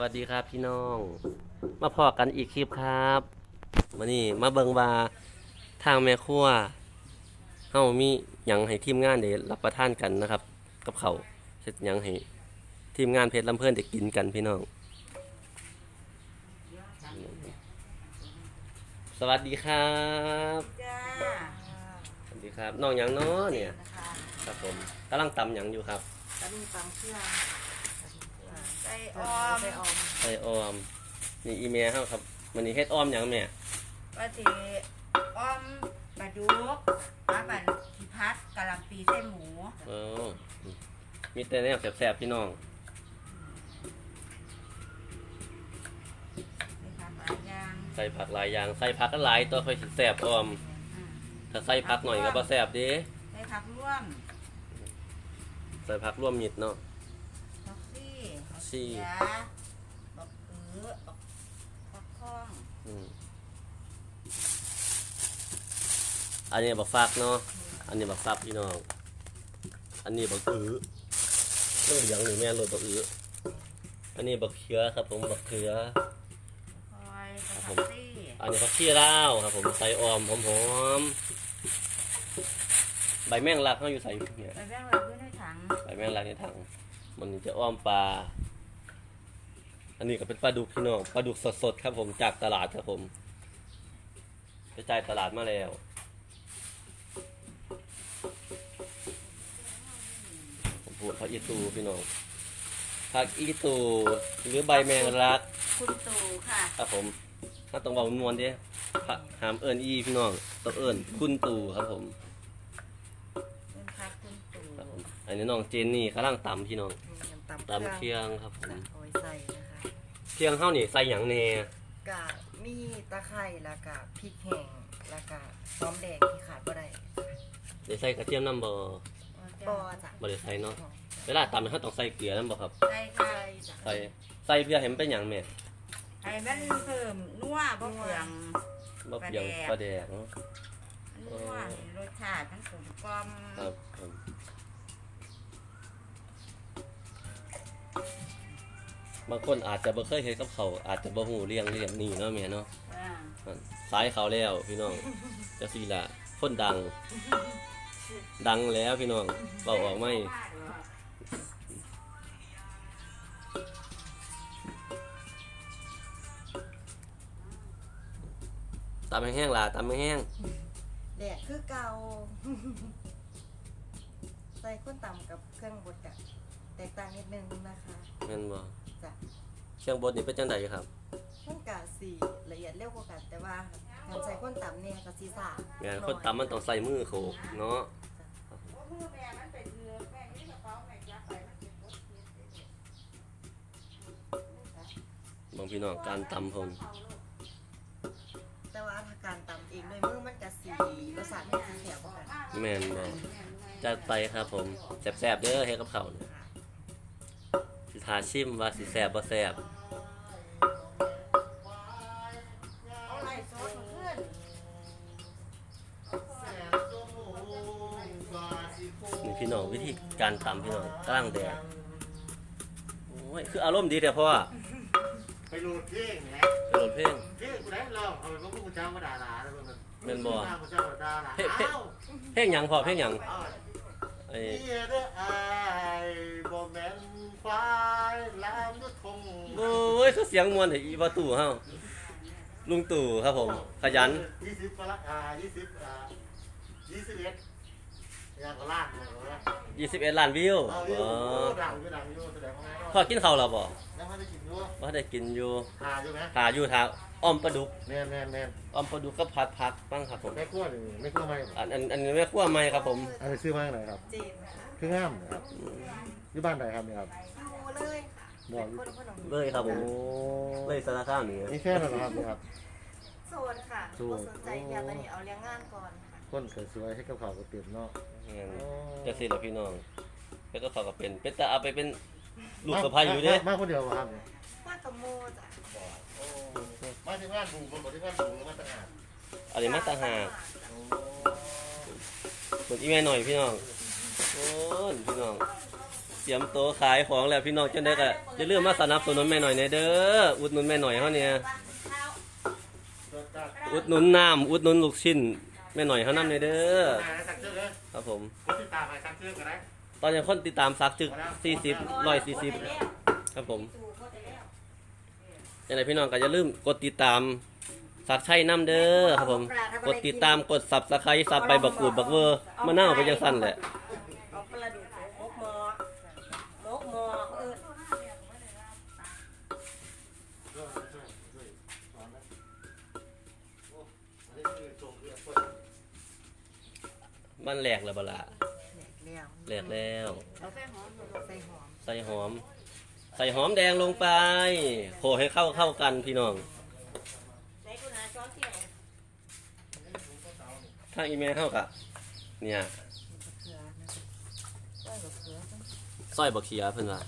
สวัสดีครับพี่น้อง มาพอกันอีกคลิปครับมานี่มาเบิงว่าทางแม่ครัวเฮามีหยังให้ทีมงานได้รับประทานกันนะครับ กับเขาวเฮ็ดหยังให้ทีมงานเพชรลำเพิ่นได้กินกันพี่น้อง สวัสดีครับจ้าสวัสดีครับน้องหยังเนาะเนี่ย นะคะครับผมกำลังตำหยังอยู่ครับตำปังเชื่อม ไส้ออ้ออมมไปออมใส่ออม นี่อีเมลเฮาครับวันนี้เฮ็ดออมหยังแม่ว่าสิอ้อมปลาดุกปลาบันทิพัดกะหล่ำปีเส้นหมูเออมีแต่แนวแสบๆพี่น้องนะคะปลาย่างใส่ผักหลายอย่างใส่ผักก็หลายตัวค่อยสิแสบออม อืมถ้าใส่ผักหน่อยก็บ่แสบเด้ใส่ผักร่วมใส่ผักร่วมมิดเนาะผักซี่ ซี่ ยาบักเอือบักบักข้องอืมอันนี้บักฟักเนาะ อันนี้บักฟักพี่น้อง อันนี้บักอื้อเรื่องเหลืองนี่แม่นรสบักอื้ออันนี้บักเขือครับผมบักเขือ คอยครับผผัมกซี่อันนี้ผักชีลาวครับผมใส่ออมหอมๆใบแมงลักเขาอยู่ใส่อยู่เนี่ยไปแบ่งไว้เพื่อนในถังใบแมงลักในถัง มันจะอ้อมปลา อันนี้ก็เป็นปลาดุกพี่น้องปลาดุกสดๆครับผมจากตลาดครับผมไปจ่ายตลาดมาแล้วผมพูดผักอีตูพี่น้องผักอีตูหรือใบแมงลักคุณตู่ค่ะครับผมถ้าต้องบอกนวลดิพระหามเอิญอีพี่น้องต้องเอิญคุณตู่ครับผมคุณพัดคุณตู่ครับผมอันนี้น้องเจนนี่กำลังตำพี่น้องยำตำตำเคียงครับผมเอาไว้ใส่นะคะ เคียงเฮานี่ใส่หยังแหน่กะมีตะไคร้แล้วก็พริกแห้งแล้วก็หอมแดงที่ขาดบ่ได้ได้ใส่กระเทียมน้ำบ่ปอจ้ะบ่ได้ใส่เนาะเวลาตำเฮาต้องใส่เกลือนํบ่ครับใช่ค่ะใส่จ้ะใส่ใส่เพื่อให้มันเป็นหยังแม่ไอ้มันเพิ่มนัวบ่เปลืองบ่เปรี้ยวปลาแดกเนาะนัวรสชาติมันกลมกล่อมครับผม บางคนอาจจะบ่เคยเฮ็ดกับเขาวอาจจะบ่ฮู้เรื่องเรื่องนี้เนาะแม่เนาะอ่าสายเขาแล้วพี่น้องจะสีละคนดัง ดังแล้วพี่น้องเบาออกไหมตำแห้งๆล่ะตำแห้งแดกคือเก่า ใส่ข้นตำกับเครื่องบดกะ แตกต่างนิดนึงนะคะๆแม่นบ่จ้ะเครื่องบดนี่เป็นจังไดครับมันกะสีละเอียดเร็วกว่ากันแต่ว่าการใส่ข้นตำเนี่ยกับสีสาแม่นคนตำมันต้องใส่มือโขกเนาะมือแม่มันเป็นเรือแม่นี่กระเป๋าแม่ยับไปมันเป็นรถเมล์บางพี่น้องการตำผมแต่ว่าถ้าการตำเองด้วยมือมันกะสีรสชาติมันจะแสบกว่ากันแม่นบ่จัดไปครับผมแซ่บๆเด้อเฮ็ดกับข้าวเนี่ยสิทาชิมว่าสิแซ่บบ่แซ่บเอาไล่โซ่เพื่อนนี่พี่น้องวิธีการตำพี่น้องกลางแดดโอ้ยคืออารมณ์ดีแต่พ่อไปโหลดเพลงนะโหลดเพลงเพลงกูได้ลองเอาไปพวกกูเจ้ามาด่าด่าแล้วมันแม่นบ่กูเจ้ามาด่าด่าเพลงเพลงอ้าวเพลงหยังพ่อเพลงหยังอ้าวไอ้เฮียเด้ออายบ่แม่นควายลามยุทธง โอ้ ยคือเสียงมวนไอ้อีประตูเฮาลุงตู่ครับผม ขยันยี่สิบกว่าละอ่ายี่สิบอ่ายี่สิบเอ็ดอย่างก็ลากเลยนะ21ล้านวิวเอาออ๋ยู่อดังอยู่ดังอยู่แสดงว่าไงพ่อกินข้าวแล้วบ่ยังไม่ได้กินอยู่บ่ได้กินอยู่หาอยู่ไหมหาอยู่ทางอ้อมปลาดุกแม่นแม่นแม่นอ้อมปลาดุกก็ผัดผักบ้างครับผมแม่กลัวหรือไม่กลัวไหมอันอันอันนี้แม่ครัวใหม่ครับผมอันนี้ซื้อมาจากไหนครับจีนนะคะเครื่องงามนะครับที่บ้านไหนครับเนี่ยครับดูเลยค่ะ บอกเป็นคนคนของเลยครับผมโอ้เลยสารคามนี่นี่แค่นั้นเหรอครับเนี่ยครับโซนค่ะโซนบ่สนใจอยากตอนนี้เอาเลี้ยงงานก่อนค่ะคนสวยๆให้กับเขาก็เปลี่ยนเนาะจะสิล่ะพี่น้องแล้วก็เขาก็เป็นเป็นแต่เอาไปเป็นลูกสะใภ้อยู่เด้มาคนเดียวเหรอครับเนี่ยว่ากับโมจ้ะมาที่บ้านบูคนที่บ้านบูมาต่างหากอันนี้มาต่างหากส่วนอีแม่หน่อยพี่น้องโอ้ยพี่น้อง ตรียมโต๊ะขายของแล้วพี่น้องจังได๋ก็อย่าลืมมาสนับสนุนแม่หน่อยในเด้ออุดหนุนแม่หน่อยเฮาเนี่ยอุดหนุนน้ำอุดหนุนลูกชิ้นแม่หน่อยเฮานำในเด้อไหนสั่งเชื่อเลยครับผมคนติดตามไปสั่งเชื่อกันได้ตอนนี้คนติดตามสักจึก40 140ครับผมจังได๋พี่น้องก็อย่าลืมกดติดตามสักใชัยน้ำเด้อครับผม กดติดตามกด Subscribe ซับใบบักกูดบักเวอร์มะนาวไปจังซั่นแหละ เอาปลาดุกมกหมอมกหมอเออ ช่วยช่วยช่วยสอนนะโอ้อันนี้คือจงเรียกคน มันแหลกแล้วบ่ล่ะแหลกแล้วแหลกแล้ว เอาแค่หอมลงใส่หอมใส่หอม ใส่หอมแดงลงไปโขให้เข้าเข้ากันพี่น้องใส่กุนาช้อนที่ไหนถ้าอีเมลเข้ากะเนี่ยเกลือนะใส่กับเกลือต้องซอยบักเขียเพิ่นว่า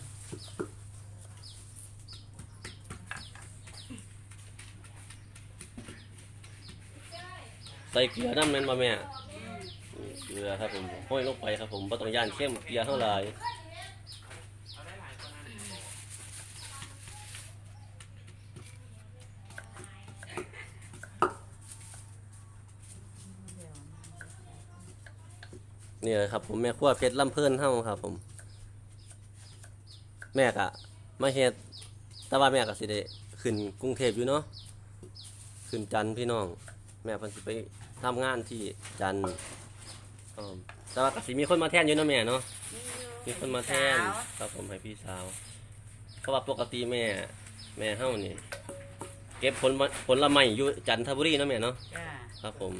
ใส่เกลือน้ำแม่นบ่แม่อืม เกลือครับผมห้อยลงไปครับผมบ่ต้องย่านเข้มเกลือเท่าไหร่นี่เลยครับผมแม่ครัวเพชรลำเพิ่นเฮาครับ ผม แม่กะมาเฮ็ดแต่ว่าแม่ก็สิได้ขึ้นกรุงเทพอยู่เนาะขึ้นจันพี่น้อง แม่เพิ่นสิไปทำงานที่จัน ทน์อืมแต่ว่าก็สิมีคนมาแทนอยู่เนาะแม่เนาะ มีคนมาแทนครับผมให้พี่สาว เพราะว่าปกติแม่ แม่เฮานี่ เก็บผลมะผลไม้อยู่จันทบุรีเนาะแม่เนาะ จ้าครับผม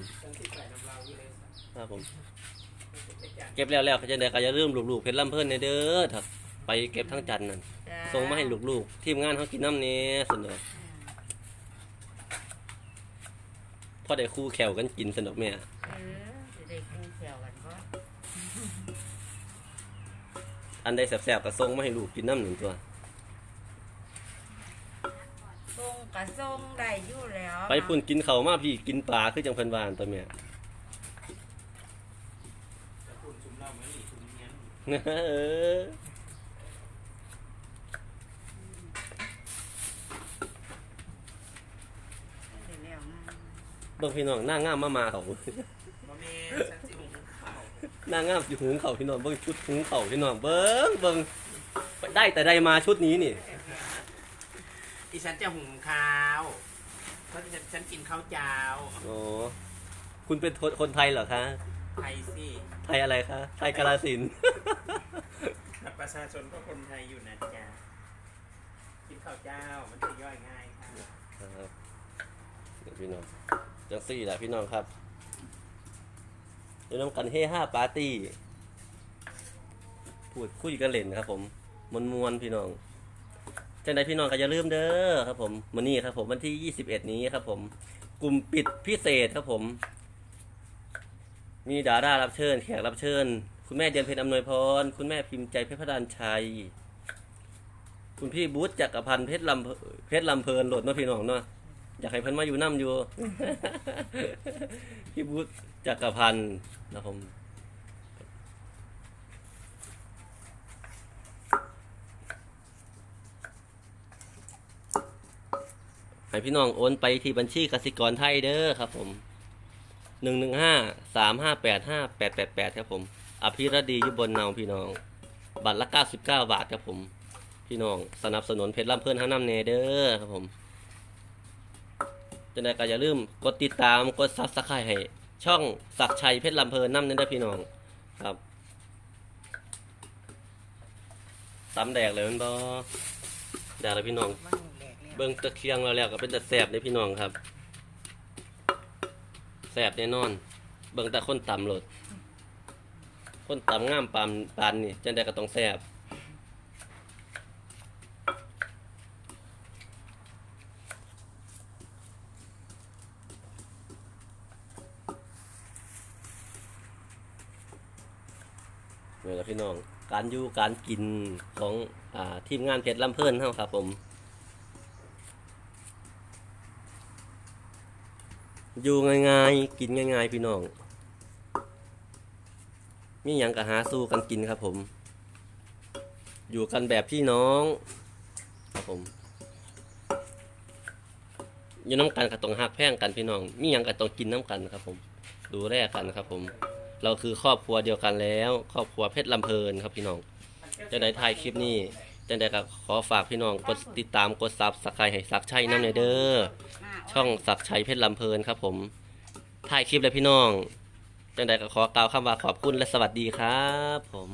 ครับผม เก็บแล้วแล้วเขาจะได้ก็จะเริ่าลืมลูกๆเพชรลำเพิ่นในเด้อถ้าไปเก็บทั้งจันทร์นั่นจ้าส่งมาให้ลูกๆทีมงานเขากินน้ำเนี้สนุกพอได้คู่แขวกันกินสนุกแม่ อันใดแสบๆก็ส่งมาให้ลูกกินน้ำหนึ่งตัว ทรงกระทรงได้อยู่แล้วไปพุ่นกินเขาวมาพี่กินปลาคือจังเพิ่นวาอันตัวแม่เออได้แล้วนะ เบิ่งพี่น้องหน้างามมามาเขา บ่แม่ฉันสิหุงข้าวห น้างามสิหุงเขาวพี่น้องเบิ่งชุดหุงเขาวพี่น้องเบิ่งเบิ่งได้แต่ใดมาชุดนี้นี่อีฉันจะหุงข้าวเพราะฉันฉันกินข้าวเจ้าโอ้คุณเป็นคนไทยเหรอคะไทยสิไทยอะไรคะไทยกาลสินธุ์แต่ประชาชนก็คนไทยอยู่นะจ๊ะกินข้าวเจ้ามันจะย่อยง่ายค่ะครับเดี๋ยวพี่น้องจังสี่แหละพี่น้องครับ เดี๋ยวน้ำกันเฮห้าปาร์ตี้พูดคุยกันเล่นครับ ผมมวนมวนพี่น้องจังใดพี่น้องก็อย่าลืมเด้อครับ ผมมื้อนี้ครับ ผมวันที่21นี้ครับ ผม กลุ่มปิดพิเศษครับผม มีดารารับเชิญ แขกรับเชิญ คุณแม่เดือนเพ็ญอำนวยพร คุณแม่พิมพ์ใจเพชรพดานชัย คุณพี่บูธจักรพันธ์เพชรลำเพชรลำเพลินโหลดเนาะพี่น้องเนาะ อยากให้เพิ่นมาอยู่น้ำอยู่ พี่บูธจักรพันธ์นะผมให้พี่น้องโอนไปที่บัญชีกสิกรไทยเด้อครับผมหนึ่งหนึ่งห้าสามห้าแปดห้าแปดแปดแปดครับผม อภิรดีอยู่บนเนาพี่น้อง บัตรละเก้าสิบเก้าบาทครับผม พี่น้องสนับสนุนเพจลำเพื่อนห้างน้ำเนเด้อครับผม จะได้ก็อย่าลืมกดติดตามกดซับสไครต์ให้ช่องศักชัยเพชรลำเพลินน้ำเนเด้พี่น้องครับตำแดกเลยมันบอแดกเลยพี่น้องมันแหลกแล้วเบิ้งตะเคียงแล้วแล้วก็เป็นแต่แสบเลยพี่น้องครับแสบแน่นอน เบิ้งแต่คนต่ำโหลด คนต่ำงามปานปานนี่จังไดก็ต้องแสบ นี่แหละพี่น้อง การอยู่การกินของอ่าทีมงานเพชรลำเพลินเฮาครับผม อยู่ง่ายๆ กินง่ายๆ พี่น้อง มีหยังก็หาสู้กันกินครับผม อยู่กันแบบพี่น้องครับผมอยู่น้ำกันก็ต้องหักแพ่งกันพี่น้อง มีหยังก็ต้องกินน้ำกันครับผม ดูแลกันครับผม เราคือครอบครัวเดียวกันแล้ว ครอบครัวเพชรลำเพลินครับพี่น้องจะได้ถ่ายคลิปนี้จังใดก็ขอฝากพี่น้องกดติดตามกดซับสไครต์ให้สักชัยน้ำในเด้อช่องสักชัยเพชรลำเพลินครับผมถ่ายคลิปแล้วพี่น้องจังใดก็ขอกล่าวคำว่าขอบคุณและสวัสดีครับ ผม